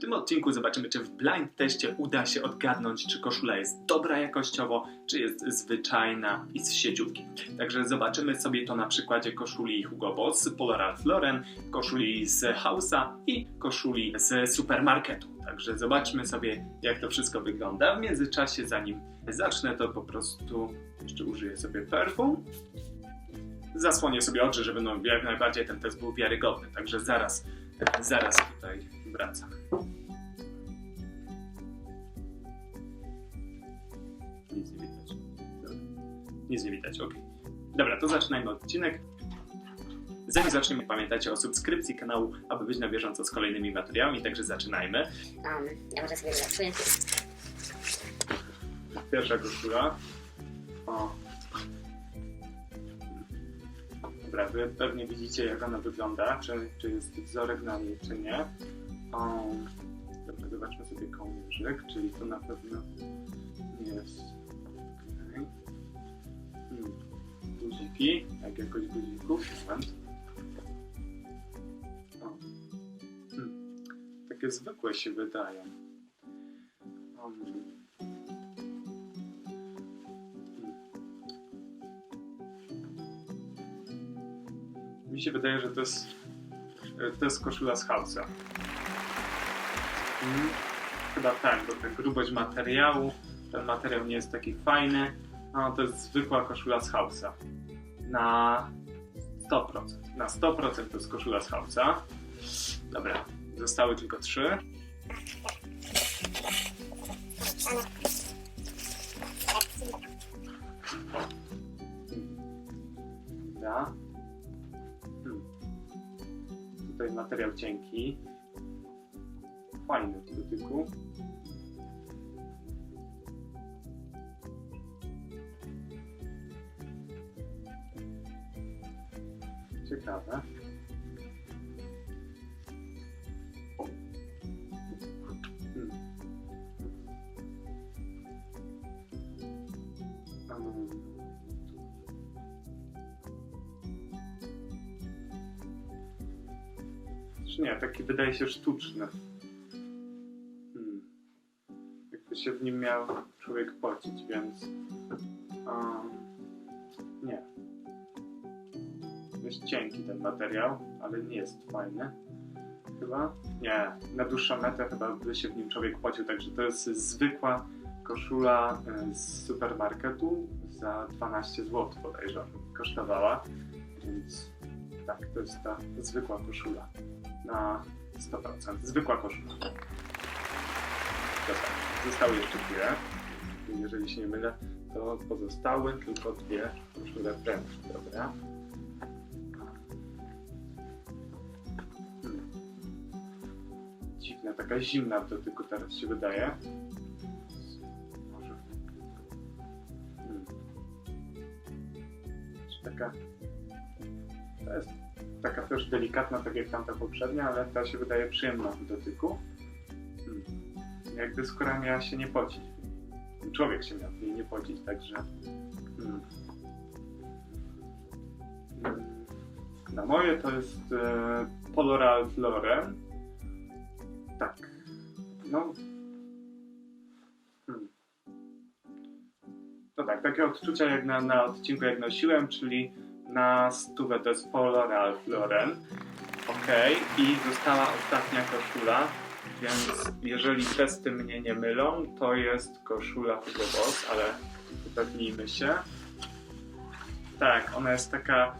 W tym odcinku zobaczymy, czy w blind teście uda się odgadnąć, czy koszula jest dobra jakościowo, czy jest zwyczajna i z sieciówki. Także zobaczymy sobie to na przykładzie koszuli Hugo Boss, Polo Ralph Lauren, koszuli z House'a i koszuli z supermarketu. Także zobaczmy sobie, jak to wszystko wygląda. W międzyczasie, zanim zacznę, to po prostu jeszcze użyję sobie perfum. Zasłonię sobie oczy, żeby no, jak najbardziej ten test był wiarygodny. Także zaraz, zaraz tutaj wracam. Nic nie widać. Dobra. Nic nie widać, ok. Dobra, to zaczynajmy odcinek. Zanim zaczniemy, pamiętajcie o subskrypcji kanału, aby być na bieżąco z kolejnymi materiałami, także zaczynajmy. Um, ja może sobie wylatuję. Pierwsza koszula. O. Dobra, wy pewnie widzicie jak ona wygląda, czy, czy jest wzorek na niej, czy nie. O. Dobra, zobaczmy sobie kołnierzyk, czyli to na pewno jest. Okay. Hmm. Guziki, jak jakoś guzików. O. Hmm. Takie zwykłe się wydają. Um. Mi się wydaje, że to jest, to jest koszula z House'a. Chyba tak, bo ta grubość materiału, ten materiał nie jest taki fajny. No, to jest zwykła koszula z House'a. Na 100%. Na 100% to jest koszula z House'a. Dobra, zostały tylko trzy. Dobra. Hmm. Tutaj materiał cienki. Fajny w dotyku. Ciekawe. Hmm. Czy nie, taki wydaje się sztuczny. Się w nim miał człowiek pocić, więc. Um, nie. Jest cienki ten materiał, ale nie jest fajny. Chyba? Nie. Na dłuższą metę chyba by się w nim człowiek pocił, także to jest zwykła koszula y, z supermarketu za 12 zł bodajże kosztowała. Więc tak, to jest ta zwykła koszula na 100%. Zwykła koszula. Zostały jeszcze dwie. Jeżeli się nie mylę, to pozostały tylko dwie koszule wręcz. Dobra. Hmm. Dziwna, taka zimna w dotyku teraz się wydaje. Może. Hmm. Taka. To jest taka też delikatna, tak jak tamta poprzednia, ale ta się wydaje przyjemna w dotyku. Jakby skóra miała się nie pocić. Człowiek się miał nie pocić, także. Hmm. Na moje to jest e, Polo Ralph Lauren. Tak. No. Hmm. No tak, takie odczucia jak na, na odcinku jak nosiłem, czyli na stówę to jest Polo Ralph Lauren. Ok, i została ostatnia koszula, więc jeżeli testy mnie nie mylą, to jest koszula Hugo Boss, ale upewnijmy się. Tak, ona jest taka,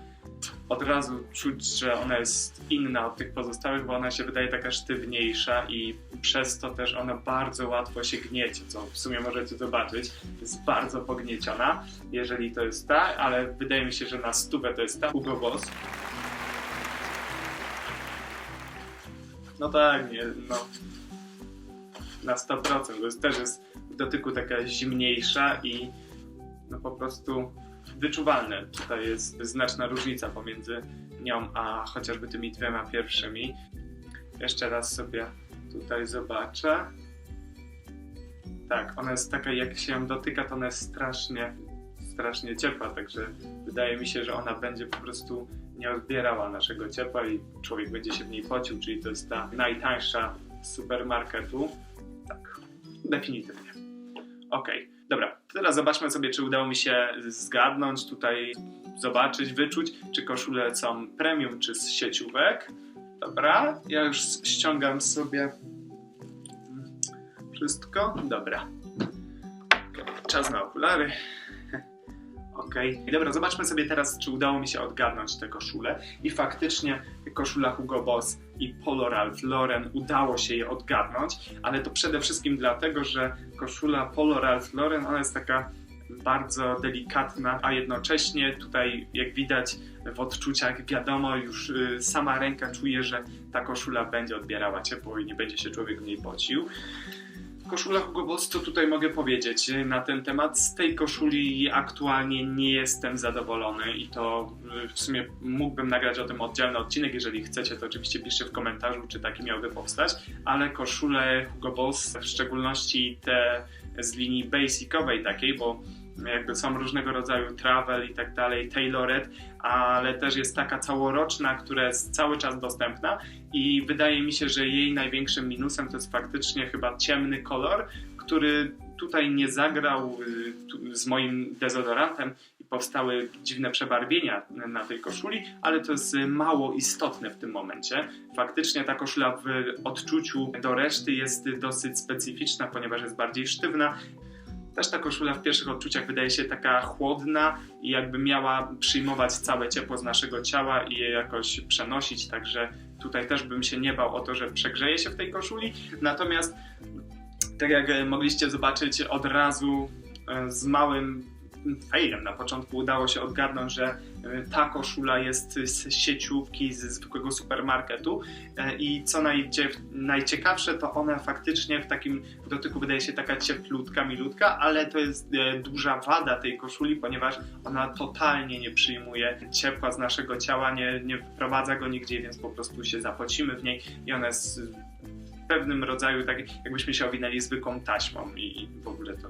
od razu czuć, że ona jest inna od tych pozostałych, bo ona się wydaje taka sztywniejsza i przez to też ona bardzo łatwo się gniecie, co w sumie możecie zobaczyć. Jest bardzo pognieciona, jeżeli to jest ta, ale wydaje mi się, że na stówę to jest ta Hugo Boss. No tak, nie, no. Na 100%, bo jest, też jest w dotyku taka zimniejsza i no po prostu wyczuwalne. Tutaj jest znaczna różnica pomiędzy nią a chociażby tymi dwiema pierwszymi. Jeszcze raz sobie tutaj zobaczę. Tak, ona jest taka, jak się ją dotyka, to ona jest strasznie, strasznie ciepła, także wydaje mi się, że ona będzie po prostu nie odbierała naszego ciepła i człowiek będzie się w niej pocił, czyli to jest ta najtańsza z supermarketu. Tak, definitywnie. Okej, dobra. Teraz zobaczmy sobie, czy udało mi się zgadnąć tutaj, zobaczyć, wyczuć, czy koszule są premium, czy z sieciówek. Dobra, ja już ściągam sobie wszystko. Dobra. Czas na okulary. I dobra, zobaczmy sobie teraz, czy udało mi się odgadnąć te koszule. I faktycznie koszula Hugo Boss i Polo Ralph Lauren udało się je odgadnąć, ale to przede wszystkim dlatego, że koszula Polo Ralph Lauren, ona jest taka bardzo delikatna, a jednocześnie tutaj, jak widać w odczuciach, wiadomo, już y, sama ręka czuje, że ta koszula będzie odbierała ciepło i nie będzie się człowiek w niej pocił. Koszula Hugo Boss, co tutaj mogę powiedzieć y, na ten temat? Z tej koszuli aktualnie nie jestem zadowolony i to y, w sumie mógłbym nagrać o tym oddzielny odcinek. Jeżeli chcecie, to oczywiście piszcie w komentarzu, czy taki miałby powstać. Ale koszule Hugo Boss, w szczególności te z linii basicowej takiej, bo jakby są różnego rodzaju travel i tak dalej, tailored, ale też jest taka całoroczna, która jest cały czas dostępna i wydaje mi się, że jej największym minusem to jest faktycznie chyba ciemny kolor, który tutaj nie zagrał y, z moim dezodorantem i powstały dziwne przebarwienia na tej koszuli, ale to jest mało istotne w tym momencie. Faktycznie ta koszula w odczuciu do reszty jest dosyć specyficzna, ponieważ jest bardziej sztywna. Też ta koszula w pierwszych odczuciach wydaje się taka chłodna i jakby miała przyjmować całe ciepło z naszego ciała i je jakoś przenosić, także tutaj też bym się nie bał o to, że przegrzeje się w tej koszuli. Natomiast tak jak e, mogliście zobaczyć od razu e, z małym failem. Na początku udało się odgadnąć, że e, ta koszula jest z sieciówki, ze zwykłego supermarketu E, i co najcie, najciekawsze to ona faktycznie w takim dotyku wydaje się taka cieplutka, milutka, ale to jest e, duża wada tej koszuli, ponieważ ona totalnie nie przyjmuje ciepła z naszego ciała, nie, nie wprowadza go nigdzie, więc po prostu się zapocimy w niej i ona jest pewnym rodzaju tak jakbyśmy się owinęli zwykłą taśmą i, w ogóle to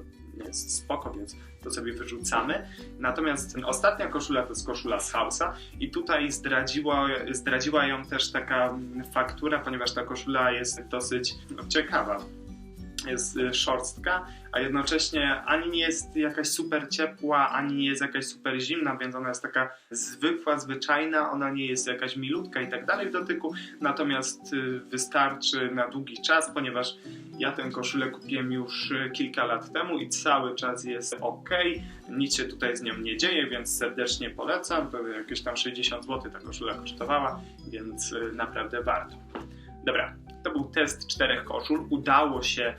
jest spoko, więc to sobie wyrzucamy. Natomiast ostatnia koszula to jest koszula z i tutaj zdradziła, zdradziła ją też taka faktura, ponieważ ta koszula jest dosyć ciekawa. Jest y, szorstka, a jednocześnie ani nie jest jakaś super ciepła, ani nie jest jakaś super zimna, więc ona jest taka zwykła, zwyczajna, ona nie jest jakaś milutka i tak dalej w dotyku, natomiast y, wystarczy na długi czas, ponieważ ja tę koszulę kupiłem już y, kilka lat temu i cały czas jest ok. Nic się tutaj z nią nie dzieje, więc serdecznie polecam. To jakieś tam 60 zł ta koszula kosztowała, więc naprawdę warto. Dobra, to był test czterech koszul. Udało się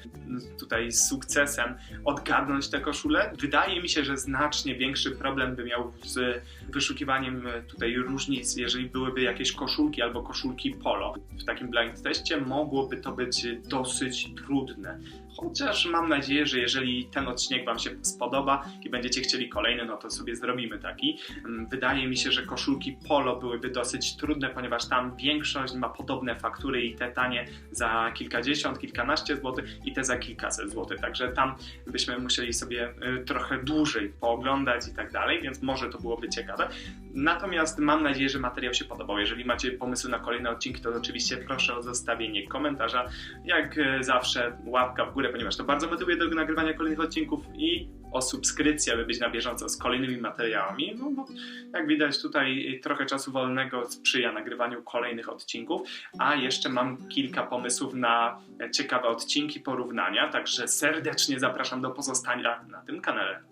tutaj z sukcesem odgadnąć te koszule. Wydaje mi się, że znacznie większy problem by miał z wyszukiwaniem tutaj różnic, jeżeli byłyby jakieś koszulki albo koszulki polo. W takim blind teście mogłoby to być dosyć trudne. Chociaż mam nadzieję, że jeżeli ten odcinek Wam się spodoba i będziecie chcieli kolejny, no to sobie zrobimy taki. Mm, Wydaje mi się, że koszulki polo byłyby dosyć trudne, ponieważ tam większość ma podobne faktury i te tanie za kilkadziesiąt, kilkanaście złotych i te za kilkaset złotych. Także tam byśmy musieli sobie y, trochę dłużej pooglądać i tak dalej, więc może to byłoby ciekawe. Natomiast mam nadzieję, że materiał się podobał. Jeżeli macie pomysły na kolejne odcinki, to oczywiście proszę o zostawienie komentarza. Jak e, zawsze łapka w górę, ponieważ to bardzo motywuje do nagrywania kolejnych odcinków i o subskrypcję, aby być na bieżąco z kolejnymi materiałami. No bo jak widać tutaj trochę czasu wolnego sprzyja nagrywaniu kolejnych odcinków, a jeszcze mam kilka pomysłów na ciekawe odcinki, porównania, także serdecznie zapraszam do pozostania na tym kanale.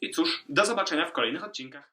I cóż, do zobaczenia w kolejnych odcinkach.